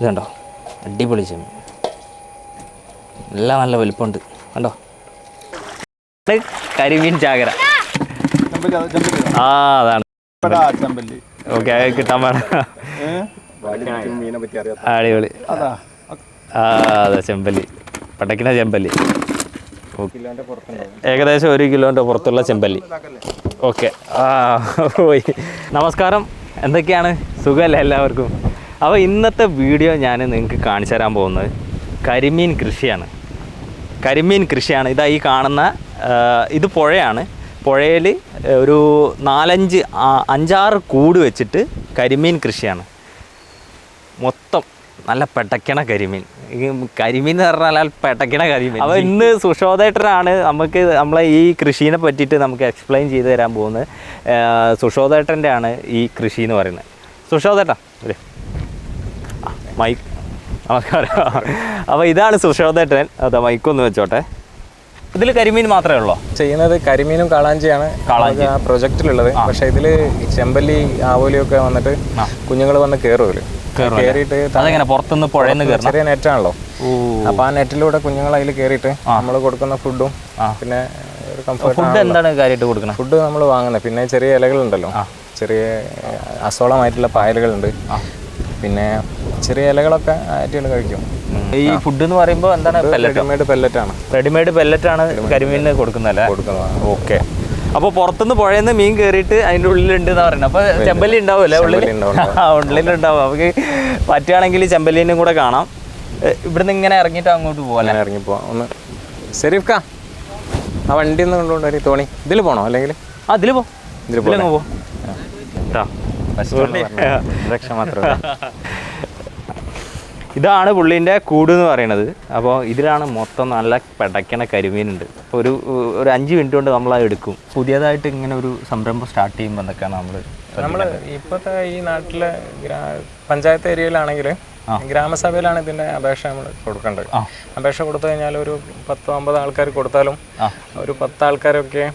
ഇതുണ്ടോ? അടിപൊളി ചെമ്മീൻ എല്ലാം നല്ല വലിപ്പമുണ്ട്. കണ്ടോ? കരിമീൻ ചാകര. ചെമ്പല്ലി അത് ചെമ്പല്ലി. ആ അതാണ് ഓക്കെ കിട്ടാൻ വേണം അടിപൊളി. അതാ. ആ അതെ ചെമ്പല്ലി. പടക്കിന ചെമ്പല്ലി. ഏകദേശം ഒരു കിലോന്റെ പുറത്തുള്ള ചെമ്പല്ലി. ഓക്കെ ആ പോയി. നമസ്കാരം. എന്തൊക്കെയാണ്? സുഖമല്ലേ എല്ലാവർക്കും? അപ്പോൾ ഇന്നത്തെ വീഡിയോ ഞാൻ നിങ്ങൾക്ക് കാണിച്ചു തരാൻ പോകുന്നത് കരിമീൻ കൃഷിയാണ്. കരിമീൻ കൃഷിയാണ്. ഇതാ ഈ കാണുന്ന ഇത് പുഴയാണ്. പുഴയിൽ ഒരു നാലഞ്ച് അഞ്ചാറ് കൂട് വെച്ചിട്ട് കരിമീൻ കൃഷിയാണ്. മൊത്തം നല്ല പെട്ടക്കണ കരിമീൻ. കരിമീൻ എന്ന് പറഞ്ഞാൽ പെട്ടക്കണ കരിമീൻ. അപ്പോൾ ഇന്ന് സുഷോദേട്ടനാണ് നമുക്ക് നമ്മളെ ഈ കൃഷീനെ പറ്റിയിട്ട് നമുക്ക് എക്സ്പ്ലെയിൻ ചെയ്ത് തരാൻ പോകുന്നത്. സുഷോദേട്ടന്റെ ആണ് ഈ കൃഷി എന്ന് പറയുന്നത് സുഷോദേട്ടാ മൈക്ക്. നമസ്കാരം അപ്പോൾ ഇതാണ് സുഷോദേട്ടൻ അതാ മൈക്കൊന്ന് വെച്ചോട്ടെ. ഇതിൽ കരിമീൻ മാത്രമേ ഉള്ളൂ? ചെയ്യുന്നത് കരിമീനും കാളാഞ്ചിയാണ്. കാളാഞ്ചി. ആ പ്രൊജക്റ്റിലുള്ളത്. പക്ഷെ ഇതിൽ ചെമ്പല്ലി ആവോലിയൊക്കെ വന്നിട്ട് കുഞ്ഞുങ്ങൾ വന്ന് കയറുമല്ലോ കയറിയിട്ട് അതെങ്ങനെ? പുറത്തുനിന്ന് പുഴയിൽ കയറണം ചെറിയ നെറ്റാണല്ലോ. ഓ. അപ്പൊ ആ നെറ്റിലൂടെ കുഞ്ഞുങ്ങൾ അതിൽ കയറിയിട്ട് നമ്മൾ കൊടുക്കുന്ന ഫുഡും പിന്നെ ഒരു കംഫർട്ട് ഫുഡ് എന്താണ് കാര്യമായിട്ട് കൊടുക്കണം? ഫുഡ് നമ്മൾ വാങ്ങുന്നത്. പിന്നെ ചെറിയ ഇലകളുണ്ടല്ലോ. ചെറിയ അസോളമായിട്ടുള്ള പായലുകളുണ്ട്. പിന്നെ ചെറിയ ഇലകളൊക്കെ ആറ്റുകൾ കഴിക്കും. ഈ ഫുഡ് എന്ന് പറയുമ്പോൾ എന്താണ് പെല്ലറ്റ് റെഡിമെയ്ഡ് പെല്ലറ്റാണ് റെഡിമെയ്ഡ് പെല്ലറ്റാണ് കരിമീനിന് കൊടുക്കുന്നല്ലേ കൊടുക്കുന്നത് ഓക്കെ അപ്പോൾ പുറത്തുനിന്ന് പുഴയിൽ മീൻ കയറിയിട്ട് അതിന്റെ ഉള്ളിലുണ്ട് എന്ന് പറയുന്നത്. അപ്പോൾ ചെമ്പല്ലി ഉണ്ടാവുമല്ലേ ഉള്ളിൽ ഉള്ളിലുണ്ടാവും നമുക്ക് പറ്റുകയാണെങ്കിൽ ചെമ്പല്ലീനും കൂടെ കാണാം. ഇവിടുന്ന് ഇങ്ങനെ ഇറങ്ങിയിട്ട് അങ്ങോട്ട് പോകാം ഇറങ്ങി പോവാം. ഒന്ന് ശരീഫ്ക്ക ആ വണ്ടി ഒന്ന് കൊണ്ടുകൊണ്ടുവരി തോണി ഇതിൽ പോണോ അല്ലെങ്കിൽ? ആ ഇതിൽ പോ. ഇതിൽ പോ. ട്ടാ. രക്ഷ മാത്രമേ ഇതാണ് പുള്ളീന്റെ കൂട് എന്ന് പറയുന്നത്. അപ്പോൾ ഇതിലാണ് മൊത്തം നല്ല പെടയ്ക്കണ കരിമീനുണ്ട്. അപ്പോൾ ഒരു ഒരു അഞ്ച് മിനിറ്റ് കൊണ്ട് നമ്മൾ അത് എടുക്കും. പുതിയതായിട്ട് ഇങ്ങനെ ഒരു സംരംഭം സ്റ്റാർട്ട് ചെയ്യുമ്പോൾ എന്തൊക്കെയാണ് നമ്മൾ നമ്മൾ ഇപ്പോഴത്തെ ഈ നാട്ടിലെ പഞ്ചായത്ത് ഏരിയയിലാണെങ്കിൽ ഗ്രാമസഭയിലാണ് ഇതിന്റെ അപേക്ഷ നമ്മൾ കൊടുക്കേണ്ടത്. അപേക്ഷ കൊടുത്തു കഴിഞ്ഞാൽ ഒരു പത്തോ അമ്പത് ആൾക്കാർ കൊടുത്താലും ഒരു പത്ത് ആൾക്കാരൊക്കെ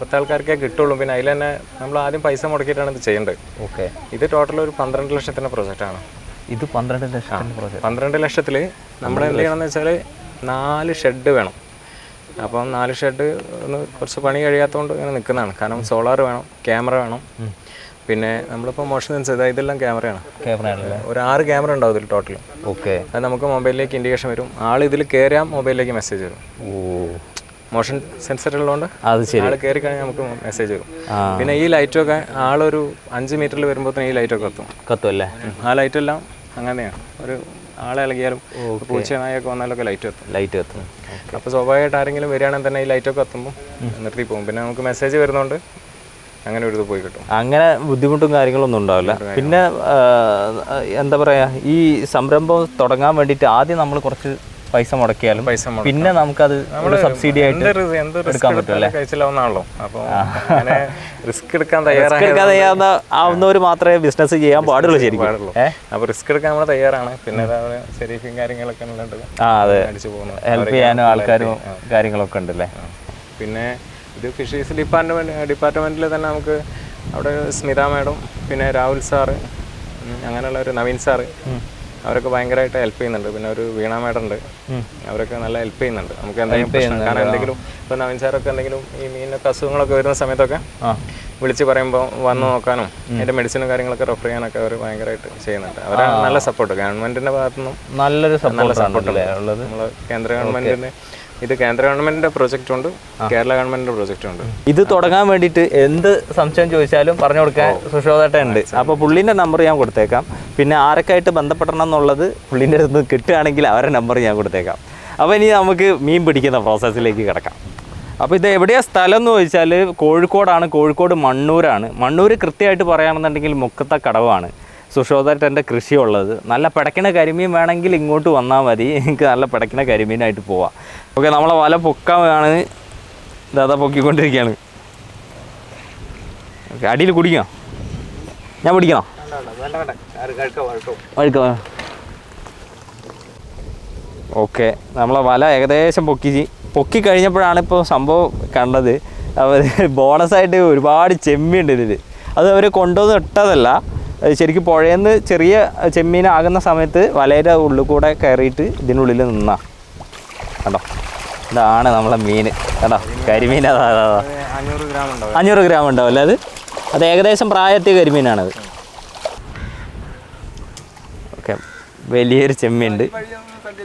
പത്ത് ആൾക്കാർക്കേ കിട്ടുള്ളൂ. പിന്നെ അതിൽ തന്നെ നമ്മൾ ആദ്യം പൈസ മുടക്കിയിട്ടാണ് ഇത് ചെയ്യേണ്ടത്. ഓക്കെ. ഇത് ടോട്ടൽ ഒരു പന്ത്രണ്ട് ലക്ഷത്തിന്റെ പ്രൊജക്റ്റാണ്. ഇത് പന്ത്രണ്ട് ലക്ഷം പന്ത്രണ്ട് ലക്ഷത്തിൽ നമ്മൾ എന്ത് ചെയ്യണമെന്ന് വെച്ചാൽ നാല് ഷെഡ് വേണം. അപ്പം നാല് ഷെഡ് ഒന്ന് കുറച്ച് പണി കഴിയാത്തതുകൊണ്ട് ഇങ്ങനെ നിൽക്കുന്നതാണ് കാരണം സോളാർ വേണം ക്യാമറ വേണം. പിന്നെ നമ്മളിപ്പോൾ മോഷൻ സെൻസ് ഇതാ ഇതെല്ലാം ക്യാമറയാണ്. ക്യാമറ ഒരു ആറ് ക്യാമറ ഉണ്ടാവും ഇതിൽ ടോട്ടൽ ഓക്കെ. അത് നമുക്ക് മൊബൈലിലേക്ക് ഇൻഡിക്കേഷൻ വരും. ആൾ ഇതിൽ കയറിയാൽ മൊബൈലിലേക്ക് മെസ്സേജ് വരും. ഓ. മോഷൻ സെൻസർ ഉള്ളതുകൊണ്ട് അത് ശരി. ആൾ കയറി കഴിഞ്ഞാൽ നമുക്ക് മെസ്സേജ് വരും. പിന്നെ ഈ ലൈറ്റൊക്കെ ആളൊരു അഞ്ച് മീറ്ററിൽ വരുമ്പോഴത്തേനും ഈ ലൈറ്റൊക്കെ കത്തും. കത്തും അല്ലേ? ആ ലൈറ്റ് എല്ലാം അങ്ങനെയാണ് ഒരു ആളെ ഇളകിയാലും പൂച്ച നായൊക്കെ വന്നാലൊക്കെ ലൈറ്റ് എത്തും. ലൈറ്റ് എത്തും. അപ്പോൾ സ്വാഭാവികമായിട്ട് ആരെങ്കിലും വരികയാണെങ്കിൽ തന്നെ ഈ ലൈറ്റൊക്കെ എത്തുമ്പോൾ നിർത്തി പോകും. പിന്നെ നമുക്ക് മെസ്സേജ് വരുന്നതുകൊണ്ട് അങ്ങനെ ഒരു പോയി കിട്ടും. അങ്ങനെ ബുദ്ധിമുട്ടും കാര്യങ്ങളൊന്നും ഉണ്ടാവില്ല. പിന്നെ എന്താ പറയുക ഈ സംരംഭം തുടങ്ങാൻ വേണ്ടിയിട്ട് ആദ്യം നമ്മൾ കുറച്ച് പൈസ മുടക്കിയാലും പൈസ മുടക്കാം. പിന്നെ നമുക്കത് അത് സബ്സിഡി ആയിട്ട് എന്ത് റിസ്ക് എടുത്താലും അപ്പോൾ അങ്ങനെ റിസ്ക് എടുക്കാൻ ചെയ്യാവുന്ന ആവുന്നവർ മാത്രമേ ബിസിനസ് ചെയ്യാൻ പാടുള്ളൂ ശരിക്കും? അപ്പോൾ റിസ്ക് എടുക്കാൻ നമ്മൾ തയ്യാറാണ്. പിന്നെ ശരീഫും കാര്യങ്ങളൊക്കെ ഉണ്ട് ആ അതെ. ഹെൽപ്പ് ചെയ്യാനും ആൾക്കാരും കാര്യങ്ങളൊക്കെ ഉണ്ടല്ലേ? പിന്നെ ഇത് ഫിഷറീസ് ഡിപ്പാർട്ട്മെന്റ് ഡിപ്പാർട്ട്മെന്റിൽ തന്നെ നമുക്ക് അവിടെ സ്മിത മാഡം പിന്നെ രാഹുൽ സാറ് അങ്ങനെയുള്ള ഒരു നവീൻ സാറ് അവരൊക്കെ ഭയങ്കരമായിട്ട് ഹെൽപ്പ് ചെയ്യുന്നുണ്ട്. പിന്നെ ഒരു വീണ മേഡം ഉണ്ട് അവരൊക്കെ നല്ല ഹെൽപ്പ് ചെയ്യുന്നുണ്ട്. നമുക്ക് എന്തെങ്കിലും പ്രശ്നം കാരണം എന്തെങ്കിലും ഇപ്പൊ നവീൻ സാറൊക്കെ എന്തെങ്കിലും ഈ മീനൊക്കെ അസുഖങ്ങളൊക്കെ വരുന്ന സമയത്തൊക്കെ വിളിച്ച് പറയുമ്പോൾ വന്ന് നോക്കാനും അതിന്റെ മെഡിസിനും കാര്യങ്ങളൊക്കെ റെഫർ ചെയ്യാനൊക്കെ അവർ ഭയങ്കരമായിട്ട് ചെയ്യുന്നുണ്ട്. അവരാണ് നല്ല സപ്പോർട്ട് ഗവൺമെന്റിന്റെ ഭാഗത്തുനിന്നും നല്ലൊരു നല്ല സപ്പോർട്ട് ഉള്ളത്? കേന്ദ്ര ഗവൺമെന്റിന്റെ ഇത് കേന്ദ്ര ഗവൺമെന്റിന്റെ പ്രോജക്റ്റ് ഉണ്ട് കേരള ഗവൺമെന്റിന്റെ പ്രോജക്റ്റ് ഉണ്ട്. ഇത് തുടങ്ങാൻ വേണ്ടിയിട്ട് എന്ത് സംശയം ചോദിച്ചാലും പറഞ്ഞു കൊടുക്കാൻ സുഷോദേട്ട ഉണ്ട്. അപ്പോൾ പുള്ളീന്റെ നമ്പർ ഞാൻ കൊടുത്തേക്കാം. പിന്നെ ആരൊക്കെയായിട്ട് ബന്ധപ്പെടണം എന്നുള്ളത് പുള്ളീന്റെ അടുത്ത് കിട്ടുകയാണെങ്കിൽ അവരുടെ നമ്പർ ഞാൻ കൊടുത്തേക്കാം. അപ്പോൾ ഇനി നമുക്ക് മീൻ പിടിക്കുന്ന പ്രോസസ്സിലേക്ക് കിടക്കാം. അപ്പോൾ ഇത് എവിടെയാണ് സ്ഥലം എന്ന് ചോദിച്ചാൽ കോഴിക്കോടാണ് കോഴിക്കോട് മണ്ണൂരാണ്. മണ്ണൂർ കൃത്യമായിട്ട് പറയുകയാണെന്നുണ്ടെങ്കിൽ മുക്കത്തെ കടവാണ്. സുഷോദേട്ടന്റെ കൃഷിയുള്ളത്. നല്ല പിടയ്ക്കണ കരിമീൻ വേണമെങ്കിൽ ഇങ്ങോട്ട് വന്നാൽ മതി. എനിക്ക് നല്ല പിടയ്ക്കണ കരിമീനായിട്ട് പോവാം. ഓക്കെ നമ്മളെ വല പൊക്കാണ് ദാദാ പൊക്കിക്കൊണ്ടിരിക്കുകയാണ് ഓക്കെ അടിയിൽ കുടിക്കാം ഞാൻ പിടിക്കണം? ഓക്കെ നമ്മളെ വല ഏകദേശം പൊക്കി പൊക്കി കഴിഞ്ഞപ്പോഴാണ് ഇപ്പോൾ സംഭവം കണ്ടത്. അവർ ബോണസായിട്ട് ഒരുപാട് ചെമ്മിയുണ്ട് ഇതിൽ അത് അവർ കൊണ്ടുവന്ന് ഇട്ടതല്ല. ശരിക്കും പുഴയെന്ന് ചെറിയ ചെമ്മീനാകുന്ന സമയത്ത് വലയുടെ ഉള്ളിൽ കൂടെ കയറിയിട്ട് ഇതിനുള്ളിൽ നിന്നാ. കണ്ടോ? ഇതാണ് നമ്മളെ മീൻ. കണ്ടോ? കരിമീൻ അതാ അതാ. അഞ്ഞൂറ് ഗ്രാം ഉണ്ടാവും. അല്ലേ അത്? അത് ഏകദേശം പ്രായത്തിയ കരിമീനാണത്. ഓക്കെ വലിയൊരു ചെമ്മീനുണ്ട്.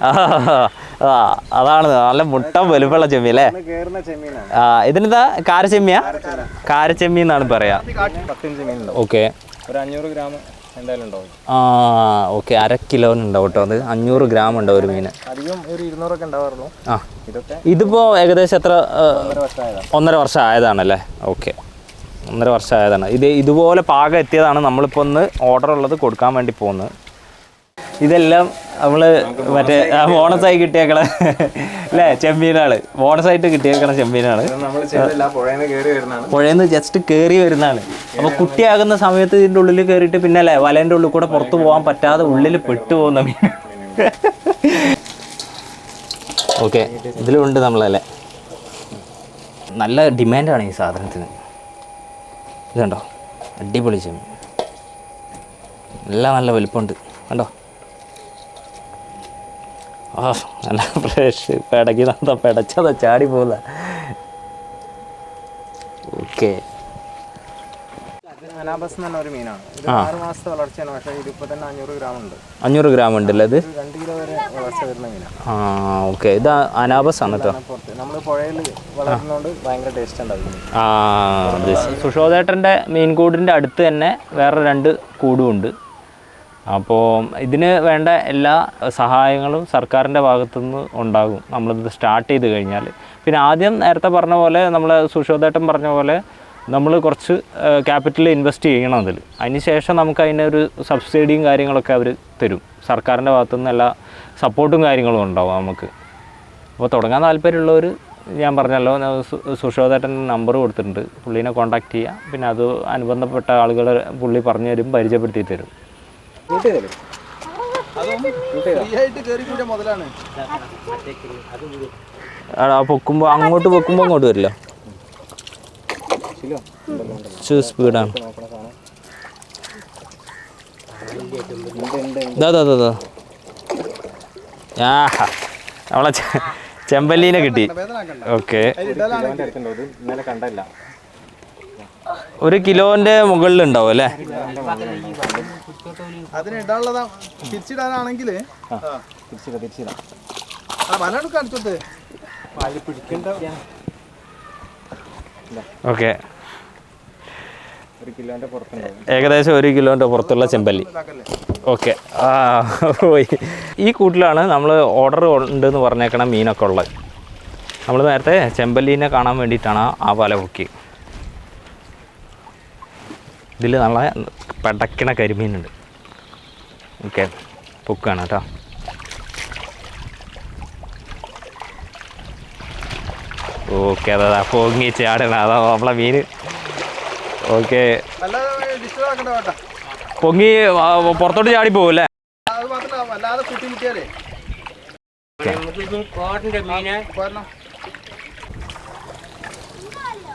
ആ അതാണ് നല്ല മുട്ട വലുപ്പമുള്ള ചെമ്മീൻ അല്ലേ? ആ ഇതിനെന്താ? കാരച്ചെമ്മിയാ? കാരച്ചെമ്മി എന്നാണ് പറയാ. ഓക്കെ. ഒരു അഞ്ഞൂറ് ഗ്രാം എന്തായാലും ഉണ്ടാവും. ആ ഓക്കെ അര കിലോനുണ്ടാവും കേട്ടോ അത്. അഞ്ഞൂറ് ഗ്രാം ഉണ്ടാവും ഒരു മീൻ. അധികം ഒരു ഇരുന്നൂറൊക്കെ ഉണ്ടാവാറുള്ളൂ. ആ. ഇതൊക്കെ ഇതിപ്പോൾ ഏകദേശം എത്ര ഒന്നര വർഷം ആയതാണല്ലേ ഓക്കെ. ഒന്നര വർഷം ആയതാണ് ഇത് ഇതുപോലെ പാകം എത്തിയതാണ് നമ്മളിപ്പോ ഒന്ന് ഓർഡർ ഉള്ളത് കൊടുക്കാൻ വേണ്ടി പോകുന്നത്. ഇതെല്ലാം നമ്മൾ മറ്റേ ബോണസായി കിട്ടിയേക്കണ. അല്ലേ ചെമ്മീനാണ് ബോണസായിട്ട് കിട്ടിയേക്കണ ചെമ്മീനാണ് പുഴയിൽ നിന്ന് ജസ്റ്റ് കയറി വരുന്നതാണ്. അപ്പോൾ കുട്ടിയാകുന്ന സമയത്ത് ഇതിന്റെ ഉള്ളിൽ കയറിയിട്ട് പിന്നെ അല്ലേ വലേന്റെ ഉള്ളിൽ കൂടെ പുറത്ത് പോകാൻ പറ്റാതെ ഉള്ളിൽ പെട്ടു പോകുന്ന മീൻ ഓക്കെ ഇതിലുണ്ട് നമ്മളല്ലേ. നല്ല ഡിമാൻഡാണ് ഈ സാധനത്തിന്. ഇതുണ്ടോ? അടിപൊളി ചെമ്മീൻ. എല്ലാം നല്ല വലിപ്പമുണ്ട്. കണ്ടോ? ആ നല്ല ഫ്രഷ് പിടക്കി നടന്ന പിടച്ചതാ ചാടി പോകുന്ന ഓക്കെ അനാബസ് എന്ന് പറഞ്ഞ ഒരു മീനാണ്. ഇത് ആറ് മാസത്തെ വളർച്ചയാണ് പക്ഷേ ഇതിപ്പോൾ തന്നെ അഞ്ഞൂറ് ഗ്രാം ഉണ്ട്. അഞ്ഞൂറ് ഗ്രാം ഉണ്ടല്ലേ ഇത്? രണ്ട് കിലോ വരെ വളർച്ച വരുന്ന മീനാണ്. ആ ഓക്കെ ഇത് അനാബസ് ആണ് കേട്ടോ പുറത്ത്. നമ്മൾ പുഴയിൽ വളർത്തുന്നതുകൊണ്ട് ഭയങ്കര ടേസ്റ്റ് ആ അത് സുഷോദേട്ടന്റെ മീൻകൂടിന്റെ അടുത്ത് തന്നെ വേറെ രണ്ട് കൂടുമുണ്ട് അപ്പോൾ ഇതിന് വേണ്ട എല്ലാ സഹായങ്ങളും സർക്കാരിന്റെ ഭാഗത്തുനിന്ന് ഉണ്ടാകും. നമ്മളിത് സ്റ്റാർട്ട് ചെയ്ത് കഴിഞ്ഞാൽ. പിന്നെ ആദ്യം നേരത്തെ പറഞ്ഞ പോലെ നമ്മൾ സുഷോദേട്ടൻ പറഞ്ഞ പോലെ നമ്മൾ കുറച്ച് ക്യാപിറ്റൽ ഇൻവെസ്റ്റ് ചെയ്യണം അതിൽ. അതിന് ശേഷം നമുക്ക് അതിനൊരു സബ്സിഡിയും കാര്യങ്ങളൊക്കെ അവർ തരും. സർക്കാരിന്റെ ഭാഗത്തുനിന്ന് എല്ലാ സപ്പോർട്ടും കാര്യങ്ങളും ഉണ്ടാവും നമുക്ക്. അപ്പോൾ തുടങ്ങാൻ താല്പര്യമുള്ളവർ ഞാൻ പറഞ്ഞല്ലോ സുഷോദേട്ടൻ നമ്പർ കൊടുത്തിട്ടുണ്ട്. പുള്ളീനെ കോൺടാക്ട് ചെയ്യുക പിന്നെ അത് അനുബന്ധപ്പെട്ട ആളുകളെ പുള്ളി പറഞ്ഞു തരും പരിചയപ്പെടുത്തി തരും. അതും പൊക്കുമ്പോ അങ്ങോട്ട് പൊക്കുമ്പോ അങ്ങോട്ട് വരില്ല. സ്പീഡാണ് നമ്മളെ ചെമ്പല്ലീനെ കിട്ടി. ഓക്കെ ഇന്നലെ കണ്ടല്ല. ഒരു കിലോന്റെ മുകളിൽ ഉണ്ടാവും അല്ലേ തിരിച്ചിടാനാണെങ്കിൽ കാണിച്ചോട്ട്. പിടിക്കേണ്ട. ഓക്കെ. ഏകദേശം ഒരു കിലോന്റെ പുറത്തുള്ള ചെമ്പല്ലി. ഓക്കെ. ആ പോയി. ഈ കൂട്ടിലാണ് നമ്മൾ ഓർഡർ ഉണ്ട് എന്ന് പറഞ്ഞേക്കണ മീനൊക്കെ ഉള്ളത്. നമ്മൾ നേരത്തെ ചെമ്പല്ലീനെ കാണാൻ വേണ്ടിയിട്ടാണ് ആ വല പൊക്കി ഇതിൽ നല്ല പടക്കണ കരിമീനുണ്ട്. ഓക്കെ പൊക്കാണ് കേട്ടോ. ഓക്കെ അതാ പൊങ്ങി ചാടണ അതാ നമ്മളെ മീൻ ഓക്കെ. പൊങ്ങി പുറത്തോട്ട് ചാടി പോകല്ലേ അല്ലാതെ കുട്ടി മുട്ടിയാലേ.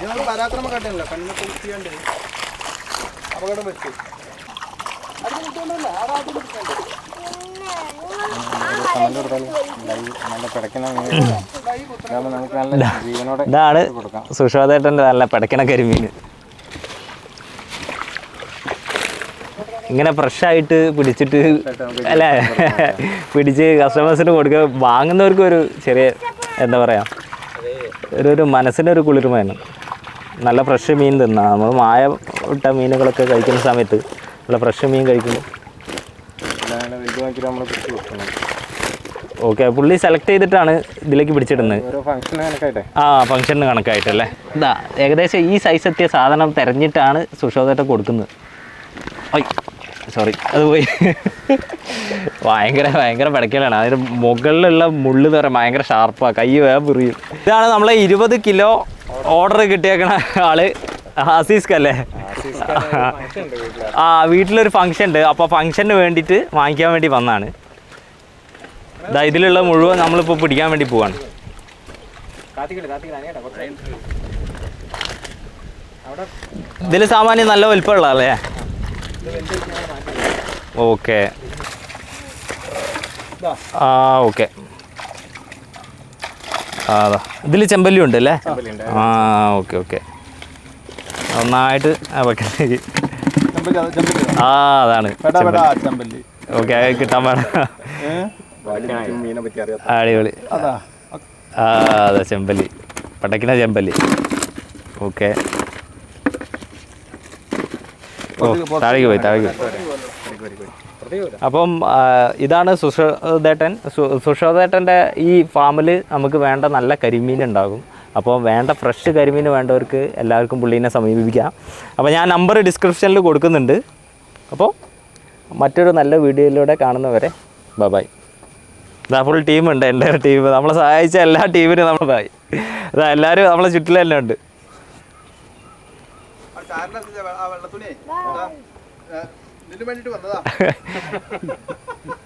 അടിച്ചണ്ട് അതിനോട് പരാക്രമം കാട്ടില്ല കണ്ണിനെ കുറിച്ചിയാണ്ട് അപകടം മീൻ അതാകുമ്പോൾ നമുക്ക് നല്ല ജീവനോടെ ഇതാണ് സുഷോദേട്ടന്റെ നല്ല പിടക്കണ കരിമീൻ. ഇങ്ങനെ ഫ്രഷ് ആയിട്ട് പിടിച്ചിട്ട് അല്ലേ? പിടിച്ച് കസ്റ്റമേഴ്സിന് കൊടുക്കുക വാങ്ങുന്നവർക്ക് ഒരു ചെറിയ എന്താ പറയുക ഒരു ഒരു മനസ്സിനൊരു കുളിർമയാണ്. നല്ല ഫ്രഷ് മീൻ തിന്നാം. നമ്മൾ മായ ഇട്ട മീനുകളൊക്കെ കഴിക്കുന്ന സമയത്ത് നല്ല ഫ്രഷ് മീൻ കഴിക്കുന്നു ഓക്കെ പുള്ളി സെലക്ട് ചെയ്തിട്ടാണ് ഇതിലേക്ക് പിടിച്ചിടുന്നത്. ഓരോ ഫംഗ്ഷന് കണക്കായിട്ടെ. ആ ഫംഗ്ഷന് കണക്കായിട്ടല്ലേ? ഇതാ ഏകദേശം ഈ സൈസ് എത്തിയ സാധനം തിരഞ്ഞിട്ടാണ് സുഷോദേട്ട കൊടുക്കുന്നത്. ഐ സോറി അത് പോയി. ഭയങ്കര ഭയങ്കര പിടയ്ക്കലാണ് അതിന് മുകളിലുള്ള മുള്ള് എന്ന് പറയാൻ ഭയങ്കര ഷാർപ്പാണ് കൈ വേഗം പിറിയും ഇതാണ് നമ്മളെ ഇരുപത് കിലോ ഓർഡർ കിട്ടിയേക്കണ ആൾ ഹസീസ്ക്ക് അല്ലേ ആ വീട്ടിലൊരു ഫംഗ്ഷൻ ഉണ്ട് അപ്പോൾ ഫംഗ്ഷന് വേണ്ടിയിട്ട് വാങ്ങിക്കാൻ വേണ്ടി വന്നാണ്. ഇതാ ഇതിലുള്ള മുഴുവൻ നമ്മളിപ്പോൾ പിടിക്കാൻ വേണ്ടി പോവാണ്. ഇതിൽ സാമാന്യം നല്ല വലിപ്പമുള്ള അല്ലേ ഓക്കെ. ആ ഓക്കെ. അതാ. ഇതിൽ ചെമ്പല്ലി ഉണ്ട് അല്ലേ ആ ഓക്കെ ഓക്കെ. നന്നായിട്ട് ആ ചെമ്പല്ലി ചെമ്പല്ലി. ആ അതാണ്. ഓക്കെ അത് കിട്ടാൻ വേണം അടിപൊളി. അതാ. ആ അതെ ചെമ്പല്ലി. പടക്കിന ചെമ്പല്ലി. ഓക്കെ. ഓ താഴേക്ക് പോയി താഴേക്ക് പോയി. അപ്പം ഇതാണ് സുഷോദേട്ടൻ സു- സുഷോദേട്ടന്റെ ഈ ഫാമിൽ നമുക്ക് വേണ്ട നല്ല കരിമീൻ ഉണ്ടാകും. അപ്പോൾ വേണ്ട ഫ്രഷ് കരിമീൻ വേണ്ടവർക്ക് എല്ലാവർക്കും പുള്ളീനെ സമീപിക്കാം അപ്പോൾ ഞാൻ നമ്പർ ഡിസ്ക്രിപ്ഷനിൽ കൊടുക്കുന്നുണ്ട്. അപ്പോൾ മറ്റൊരു നല്ല വീഡിയോയിലൂടെ കാണുന്നവരെ ബബായ് ഇതാ ഫുൾ ടീമുണ്ട് എന്റെ ടീം നമ്മളെ സഹായിച്ച എല്ലാ ടീമിനും നമ്മൾ ബായ് ഇതാ എല്ലാവരും നമ്മളെ ചുറ്റിലെല്ലാം ഉണ്ട്. വേണ്ടിട്ട് വന്നതാ.